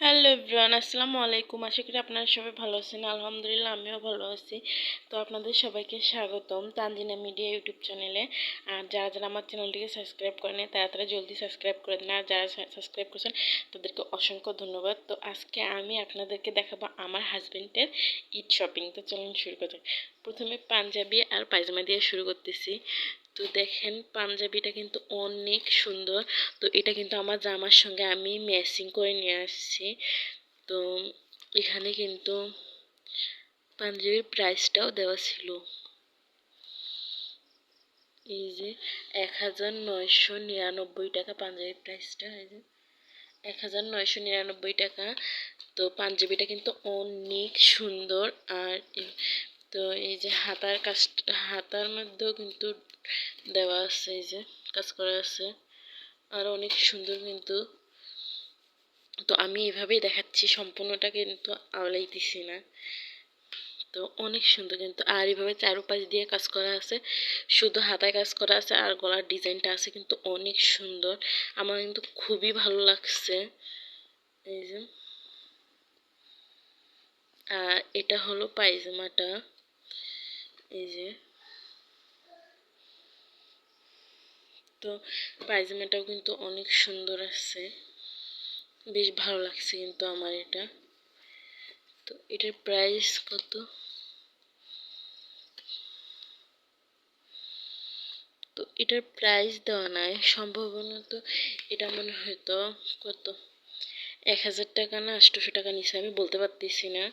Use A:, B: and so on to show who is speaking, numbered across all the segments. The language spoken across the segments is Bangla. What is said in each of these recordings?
A: হ্যালো এভরিওয়ান, আসসালামু আলাইকুম। আশা করি আপনারা সবাই ভালো আছেন। আলহামদুলিল্লাহ, আমিও ভালো আছি। তো আপনাদের সবাইকে স্বাগতম তানজিনা মিডিয়া ইউটিউব চ্যানেলে। আর যারা যারা আমার চ্যানেলটিকে সাবস্ক্রাইব করেন তারা তারা জলদি সাবস্ক্রাইব করে দেন। আর যারা সাবস্ক্রাইব করছেন, তাদেরকে অসংখ্য ধন্যবাদ। তো আজকে আমি আপনাদেরকে দেখাবো আমার হাজব্যান্ডের ঈদ শপিং। তো চলুন শুরু করতে প্রথমে পাঞ্জাবি আর পায়জামা দিয়ে শুরু করতেছি। তো দেখেন, পাঞ্জাবিটা কিন্তু অনেক সুন্দর। তো এটা কিন্তু আমার জামার সঙ্গে আমি ম্যাচিং করে নিয়ে আসছি। তো এখানে কিন্তু পাঞ্জাবির প্রাইসটাও দেওয়া ছিল। এই যে এক হাজার নয়শো নিরানব্বই টাকা পাঞ্জাবির প্রাইসটা এই যে এক হাজার নয়শো নিরানব্বই টাকা। তো পাঞ্জাবিটা কিন্তু অনেক সুন্দর। আর তো এই যে হাতার কাজ, হাতার মধ্যেও কিন্তু দেওয়া আছে, এই যে কাজ করা আছে। আর অনেক সুন্দর কিন্তু। তো আমি এভাবেই দেখাচ্ছি, সম্পূর্ণটা কিন্তু আওলাইতেছি না। তো অনেক সুন্দর কিন্তু। আর এইভাবে চারোপাশ দিয়ে কাজ করা আছে, শুধু হাতায় কাজ করা আছে আর গলার ডিজাইনটা আছে কিন্তু অনেক সুন্দর। আমার কিন্তু খুবই ভালো লাগছে। এই যে। আর এটা হলো পায়জামাটা। এই যে। তো পায়জামাটাও কিন্তু অনেক সুন্দর আছে। বেশ ভালো লাগছে কিন্তু আমার এটা। তো এটার প্রাইস কত? তো এটার প্রাইস দেওয়া নাই। সম্ভবত এটা মনে হয়তো কত? এক হাজার টাকা না আটশোশো টাকা নিচে আমি বলতে পারতেছি না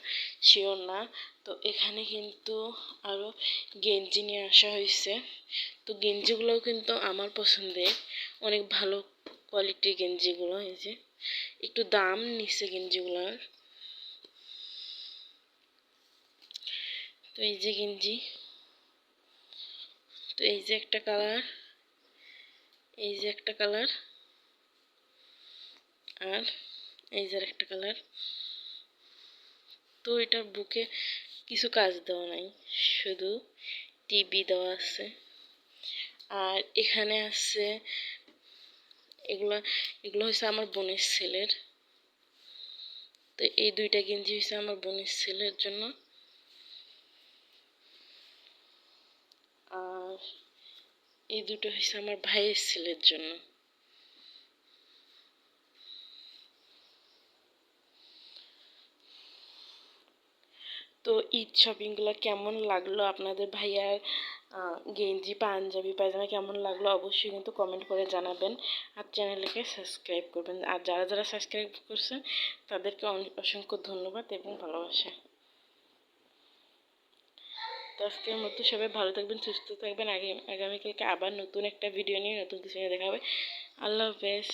A: শিওর না। তো এখানে কিন্তু আরও গেঞ্জি নিয়ে আসা হয়েছে। তো গেঞ্জিগুলোও কিন্তু আমার পছন্দের, অনেক ভালো কোয়ালিটির গেঞ্জিগুলো, এই যে। একটু দাম নিচ্ছে গেঞ্জিগুলোর। তো এই যে গেঞ্জি। তো এই যে একটা কালার, এই যে একটা কালার। আর এই যে একটা কালার তো এটার বুকে কিছু কাজ দেওয়া নাই, শুধু টিভি দেওয়া আছে। আর এখানে আছে, এগুলো এগুলো হচ্ছে আমার বোনের ছেলের। তো এই দুইটা গেঞ্জি হয়েছে আমার বোনের ছেলের জন্য। আর এই দুটো হয়েছে আমার ভাইয়ের ছেলের জন্য। তো ঈদ শপিংগুলো কেমন লাগল? আপনাদের ভাইয়ার গেঞ্জি, পাঞ্জাবি, পায়জামা কেমন লাগল? অবশ্যই কিন্তু কমেন্ট করে জানাবেন। আর চ্যানেলকে সাবস্ক্রাইব করবেন। আর যারা যারা সাবস্ক্রাইব করছেন, তাদেরকে অসংখ্য ধন্যবাদ এবং ভালোবাসা। তো আজকের মতো সবাই ভালো থাকবেন, সুস্থ থাকবেন। আগে, আগামীকালকে আবার নতুন একটা ভিডিও নিয়ে নতুন কিছু নিয়ে দেখা হবে। আল্লাহ হাফেজ।